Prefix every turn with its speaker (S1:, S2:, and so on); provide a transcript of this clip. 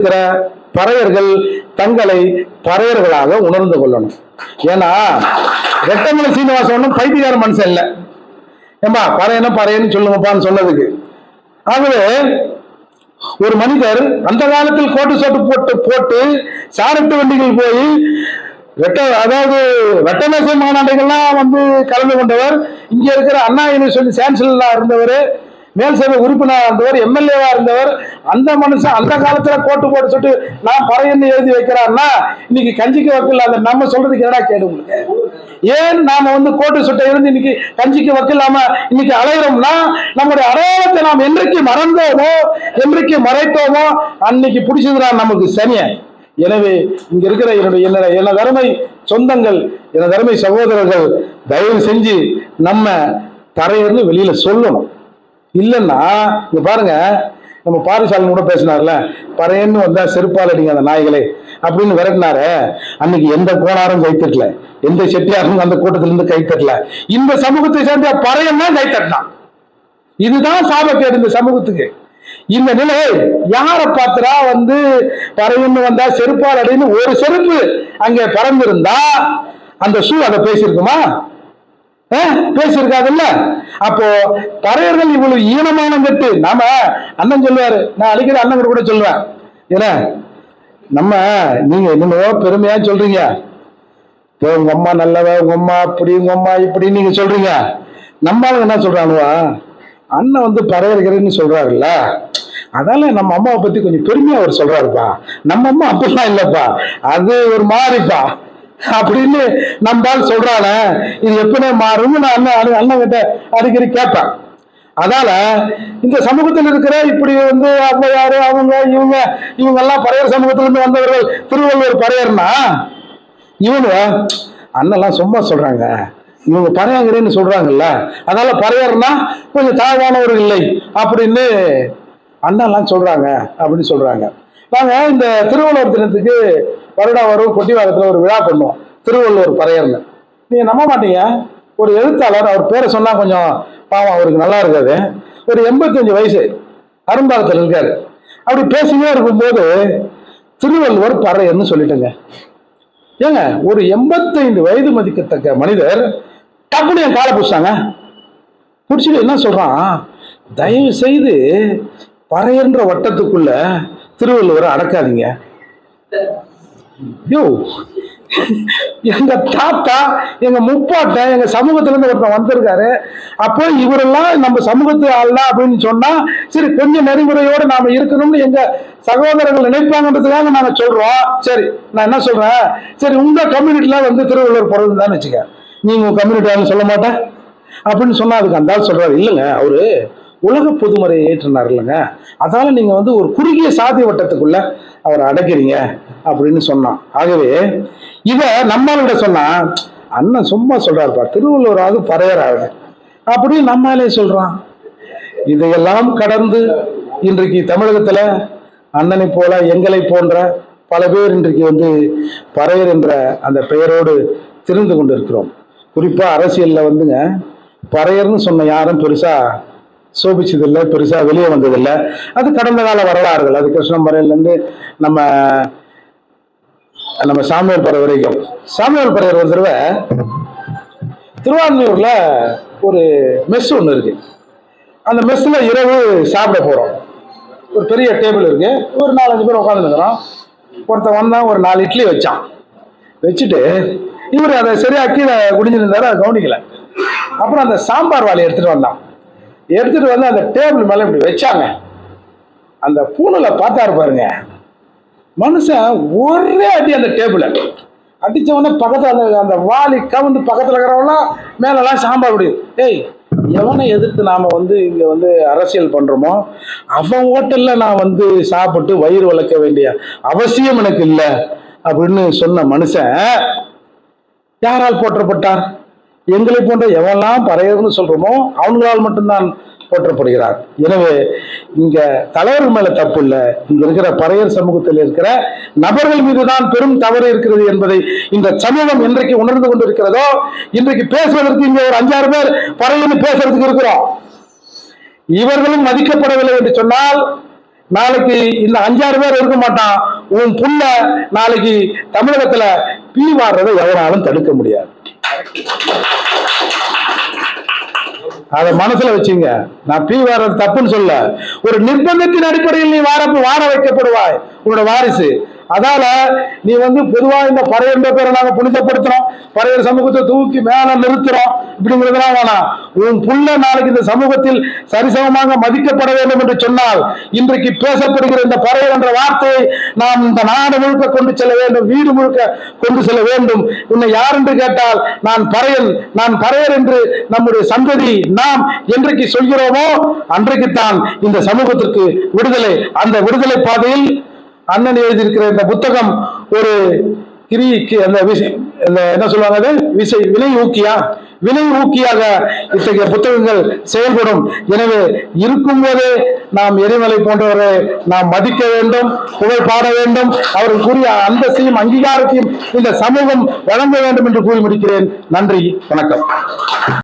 S1: இருக்கிற பறையர்கள் தங்களை பறையர்களாக உணர்ந்து கொள்ளணும். ஏன்னா ரெட்டமலை சீனிவாசன் ஒன்றும் மனுஷன் இல்லை. ஏம்பா பறையன பறையன்னு சொல்லுங்கப்பான்னு சொன்னதுக்கு. ஆகவே ஒரு மனிதர் அந்த காலத்தில் கோட்டு சோட்டு போட்டு போட்டு சாரட்டு வண்டிகள் போய் வெட்ட அதாவது வெட்டமேசை மாநாடுகள்லாம் வந்து கலந்து கொண்டவர் இங்கே இருக்கிற அண்ணா யூனிவர்சிட்டி சான்சலரா இருந்தவர் மேல் சபை உறுப்பினராக இருந்தவர் எம்எல்ஏவா இருந்தவர் அந்த மனுஷன் அந்த காலத்துல கோட்டு போட்டு சொல்லிட்டு நான் பறையன்னு எழுதி வைக்கிறான்னா இன்னைக்கு கஞ்சிக்கு வக்கில் அந்த நம்ம சொல்றதுக்கு என்னடா கேடு உங்களுக்கு? ஏன் நாம வந்து கோட்டு சுட்டை இருந்து இன்னைக்கு கஞ்சிக்கு வக்கில்லாம இன்னைக்கு அலைகிறோம்னா நம்முடைய அடையாளத்தை நாம் என்றைக்கு மறந்தோமோ என்றைக்கு மறைத்தோமோ அன்னைக்கு பிடிச்சதுடா நமக்கு சனிய. எனவே இங்க இருக்கிற என்னுடைய என்ன எனது அருமை சொந்தங்கள் எனது அருமை சகோதரர்கள் தயவு செஞ்சு நம்ம தரையர்னு வெளியில சொல்லணும். இல்லைன்னா இங்க பாருங்க நம்ம பாரிசாலன் கூட பேசினார்ல பறையன்னு வந்தா செருப்பால் அடிங்க அந்த நாய்களே அப்படின்னு விரட்டினாரு அன்னைக்கு எந்த கோணாரும் கைத்தட்டல எந்த செட்டியாரும் அந்த கூட்டத்திலிருந்து கை கைத்தட்டல. இந்த சமூகத்தை சேர்ந்த பறையன் தான் கைத்தட்டினான். இதுதான் சாபக்கேடு இந்த சமூகத்துக்கு. இந்த நிலை யாரை பாத்திரா வந்து பறையன்னு வந்தா செருப்பால் அடின்னு ஒரு செருப்பு அங்கே பறந்திருந்தா அந்த ஷூ அதை பேசியிருக்குமா? பேசியிருக்காதுல்ல அப்போ பறையர்கள் இவ்வளவு ஈனமான கட்டு நாம அண்ணன் சொல்லுவாரு நான் அடிக்கிற அண்ணன் கூட சொல்லுவேன். ஏன்னா நம்ம நீங்க என்னமோ பெருமையா சொல்றீங்க. இப்போ உங்க அம்மா நல்லவ உங்க அம்மா அப்படி உங்க அம்மா இப்படி நீங்க சொல்றீங்க. நம்மளுக்கு என்ன சொல்றானுவா? அண்ணன் வந்து பறையர்கிறேன்னு சொல்றாருல்ல. அதால நம்ம அம்மாவை பத்தி கொஞ்சம் பெருமையா அவர் சொல்றாருப்பா. நம்ம அம்மா அப்படிலாம் இல்லப்பா. அது ஒரு மாதிரிப்பா. அப்படின்னு நம்பால் சொல்றானே. இது எப்பவுமே மாறும்னு நான் அண்ணன் அண்ணன் அண்ணன் கிட்ட அடிக்கடி கேட்பேன். அதால இந்த சமூகத்தில் இருக்கிற இப்படி வந்து ஔவையாரு அவங்க இவங்க இவங்க எல்லாம் பறையர் சமூகத்திலிருந்து வந்தவர்கள் திருவள்ளுவர் பறையர்னா இவங்க அண்ணெல்லாம் சும்மா சொல்றாங்க. இவங்க பறையாங்கிறேன்னு சொல்றாங்கல்ல. அதனால பறையர்னா கொஞ்சம் தாழ்வானவர் இல்லை அப்படின்னு அண்ணெல்லாம் சொல்றாங்க அப்படின்னு சொல்றாங்க. நாங்க இந்த திருவள்ளுவர் தினத்துக்கு வருடா வரும் கொட்டிவாரத்தில் ஒரு விழா பண்ணுவோம். திருவள்ளுவர் பறையர்னு நீங்க நம்ப மாட்டீங்க. ஒரு எழுத்தாளர் அவர் பேரை சொன்னா கொஞ்சம் பாவம் அவருக்கு நல்லா இருக்காது. ஒரு எண்பத்தஞ்சு வயசு அரும்பாலத்தில் இருக்காரு. அப்படி பேசினே இருக்கும்போது திருவள்ளுவர் பறையர்னு சொல்லிட்டுங்க. ஏங்க ஒரு எண்பத்தைந்து வயது மதிக்கத்தக்க மனிதர் டக்குனு என் காலை பிடிச்சாங்க பிடிச்சிட்டு என்ன சொல்றான்? தயவு செய்து பறையன்ற வட்டத்துக்குள்ள திருவள்ளுவரை அடக்காதீங்க. யோ எங்க தாத்தா எங்க முப்பாட்டன் எங்க சமூகத்துல இருந்து ஒருத்தன் வந்திருக்காரு. அப்போ இவரெல்லாம் நம்ம சமூகத்து ஆள்னா அப்படின்னு சொன்னா சரி கொஞ்சம் நெறிமுறையோட நாம இருக்கணும்னு எங்க சகோதரர்கள் நினைப்பாங்கன்றதுக்காக நாங்க சொல்றோம். சரி நான் என்ன சொல்றேன்? சரி உங்க கம்யூனிட்டில வந்து திருவள்ளுவர் பிறந்ததுன்னு வச்சுக்க. நீங்க உங்க கம்யூனிட்டி சொல்ல மாட்டேன். அப்படின்னு சொன்னா அதுக்கு அந்த சொல்றாரு. இல்லைங்க அவரு உலக பொதுமறையை ஏற்றினார் இல்லைங்க அதனால நீங்க வந்து ஒரு குறுகிய சாதி வட்டத்துக்குள்ள அவரை அடைக்கிறீங்க அப்படின்னு சொன்னான். ஆகவே இதை நம்மளோட சொன்னா அண்ணன் சும்மா சொல்றாருப்பா திருவள்ளுவராவது பறையராது அப்படின்னு நம்மளே சொல்றான். இதையெல்லாம் கடந்து இன்றைக்கு தமிழகத்துல அண்ணனை போல எங்களை போன்ற பல பேர் இன்றைக்கு வந்து பறையர் என்ற அந்த பெயரோடு திரிந்து கொண்டிருக்கிறோம். குறிப்பா அரசியல்ல வந்துங்க பறையர்னு சொன்ன யாரும் பெருசா சோபிச்சதில்லை பெருசாக வெளியே வந்ததில்லை. அது கடந்த கால வரலாறுகள். அது கிருஷ்ணம்பரையிலேருந்து நம்ம நம்ம சாமியார் பறை வரைக்கும். சாமியார் பறவை ஒரு தடவை திருவான்மையூரில் ஒரு மெஸ் ஒன்று இருக்கு. அந்த மெஸ்ஸில் இரவு சாப்பிட போகிறோம் ஒரு பெரிய டேபிள் இருக்கு. ஒரு நாலஞ்சு பேர் உட்காந்துருக்கிறோம் ஒருத்தன் வந்தான் ஒரு நாலு இட்லி வச்சான். வச்சுட்டு இவர் அதை சரியாக கீழே குடிஞ்சிருந்தாரு அதை கவனிக்கல. அப்புறம் அந்த சாம்பார் வாழை எடுத்துகிட்டு வந்தான். எடுத்துட்டு வந்து அந்த டேபிள் மேலே இப்படி வச்சாங்க. அந்த பூணில் பார்த்தாரு பாருங்க. மனுஷன் ஒரே அடி அந்த டேபிளை. அடித்தவொடனே பக்கத்தில் அந்த அந்த வாளி கவுந்து பக்கத்தில் இருக்கிறவங்களாம் மேலெல்லாம் சாம்பார் விடுது ஏய் எவனை எதிர்த்து நாம் வந்து இங்கே வந்து அரசியல் பண்ணுறோமோ அவன் ஹோட்டலில் நான் வந்து சாப்பிட்டு வயிறு வளர்க்க வேண்டிய அவசியம் எனக்கு இல்லை அப்படின்னு சொன்ன மனுஷன் யாரால் போற்றப்பட்டார்? எங்களை போன்ற எவெல்லாம் பறையர்னு சொல்றோமோ அவங்களால் மட்டும்தான் போற்றப்படுகிறார். எனவே இங்க தலைவர் மேல தப்பு இல்லை. இங்க இருக்கிற பறையர் சமூகத்தில் இருக்கிற நபர்கள் மீதுதான் பெரும் தவறு இருக்கிறது என்பதை இந்த சமூகம் என்றைக்கு உணர்ந்து கொண்டிருக்கிறதோ இன்றைக்கு பேசுவதற்கு இங்க ஒரு அஞ்சாறு பேர் பறையன்னு பேசுறதுக்கு இருக்கிறோம். இவர்களும் மதிக்கப்படவில்லை என்று சொன்னால் நாளைக்கு இந்த அஞ்சாறு பேர் இருக்க மாட்டான். உன் புள்ள நாளைக்கு தமிழகத்துல பீ வாடுறதை எவனாலும் தடுக்க முடியாது. அதை மனசுல வச்சுங்க. நான் பி வாடுறது தப்புன்னு சொல்ல. ஒரு நிர்பந்தத்தின் அடிப்படையில் நீ வார வார வைக்கப்படுவாய். உன்னோட வாரிசு. அதால நீ வந்து பொதுவா இந்த பறையன்ற பேரை நாங்க புனிதப்படுத்துறோம். பறையர் சமூகத்தை தூக்கி மேல நிறுத்துறோம். இப்படிங்கிறதுலாம் வேணாம். உன் புள்ள நாளைக்கு இந்த சமூகத்தில் சரிசமமாக மதிக்கப்பட வேண்டும் என்று சொன்னால் இன்றைக்கு பேசப்படுகிற இந்த பறையர் என்ற வார்த்தையை நாம் இந்த நாடு முழுக்க கொண்டு செல்ல வேண்டும் வீடு முழுக்க கொண்டு செல்ல வேண்டும். உன்னை யார் என்று கேட்டால் நான் பறையன் நான் பறையர் என்று நம்முடைய சந்ததி நாம் என்றைக்கு சொல்கிறோமோ அன்றைக்குத்தான் இந்த சமூகத்திற்கு விடுதலை அந்த விடுதலை பாதையில் அண்ணன் எழுதியிருக்கிற இந்த புத்தகம் ஒரு கிரிக்கு அந்த விசை அந்த என்ன சொல்லுவாங்க அது? விசை விலை ஊக்கியா? விலை ஊக்கியாக இத்தகைய புத்தகங்கள் செயல்படும். எனவே இருக்கும்போதே நாம் எரிமலை போன்றவரை நாம் மதிக்க வேண்டும் புகழ் பாட வேண்டும். அவர்களுக்குரிய அந்தஸ்தையும் அங்கீகாரத்தையும் இந்த சமூகம் வழங்க வேண்டும் என்று கூறி முடிக்கிறேன். நன்றி வணக்கம்.